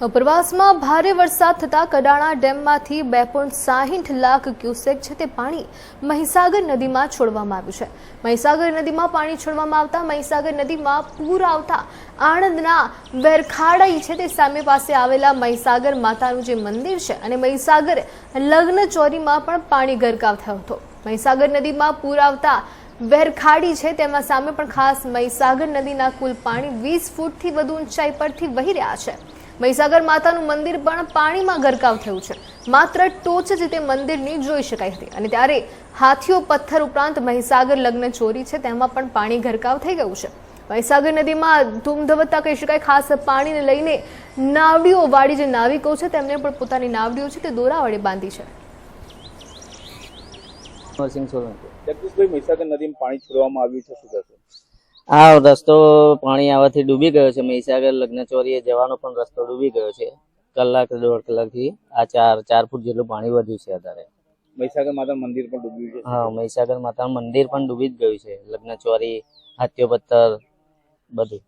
ઉપરવાસમાં ભારે વરસાદ થતાં કડાણા ડેમમાંથી બે સાહીઠ લાખ ક્યુસેક છે તે પાણી મહીસાગર નદીમાં છોડવામાં આવ્યું છે. મહીસાગર નદીમાં પાણી છોડવામાં આવતા મહીસાગર નદીમાં પૂર આવતા આણંદના વેરખાડાઈ છે તે સામે પાસે આવેલા મહીસાગર માતાનું જે મંદિર છે અને મહીસાગર લગ્ન ચોરીમાં પણ પાણી ગરકાવ થયો હતો. મહીસાગર નદીમાં પૂર આવતા વેરખાડી છે તેમાં સામે પણ ખાસ મહીસાગર નદીના કુલ પાણી વીસ ફૂટથી વધુ ઊંચાઈ પરથી વહી રહ્યા છે. મહીસાગર માતાનું મંદિર પણ પાણીમાં ગરકાવ થયું છે. માત્ર ટોચ જ તે મંદિરની જોઈ શકાઈ હતી. અને ત્યારે હાથીઓ પથ્થર ઉપરાંત મહીસાગર લગ્ન ચોરી છે, તેમાં પણ પાણી ગરકાવ થઈ ગયું છે. મહીસાગર નદીમાં ધૂમધવતા કહી શકાય, ખાસ પાણીને લઈને નાવડીઓ વાળી જે નાવિકો છે, તેમને પણ પોતાની નાવડીઓ છે તે દોરા વડે બાંધી છે. મહીસાગર નદીમાં પાણી છોડવામાં આવ્યું છે, શું આ રસ્તો પાણી આવવાથી ડૂબી ગયો છે. મહીસાગર લગ્ન ચોરીએ જવાનો પણ રસ્તો ડૂબી ગયો છે. કલાક દોઢ કલાકથી આ ચાર ચાર ફૂટ જેટલું પાણી વધ્યું છે અત્યારે. મહીસાગર માતા મંદિર પણ ડૂબ્યું છે. હા મહીસાગર માતા મંદિર પણ ડૂબી જ ગયું છે. લગ્ન ચોરી હાથીઓ પથ્થર બધું.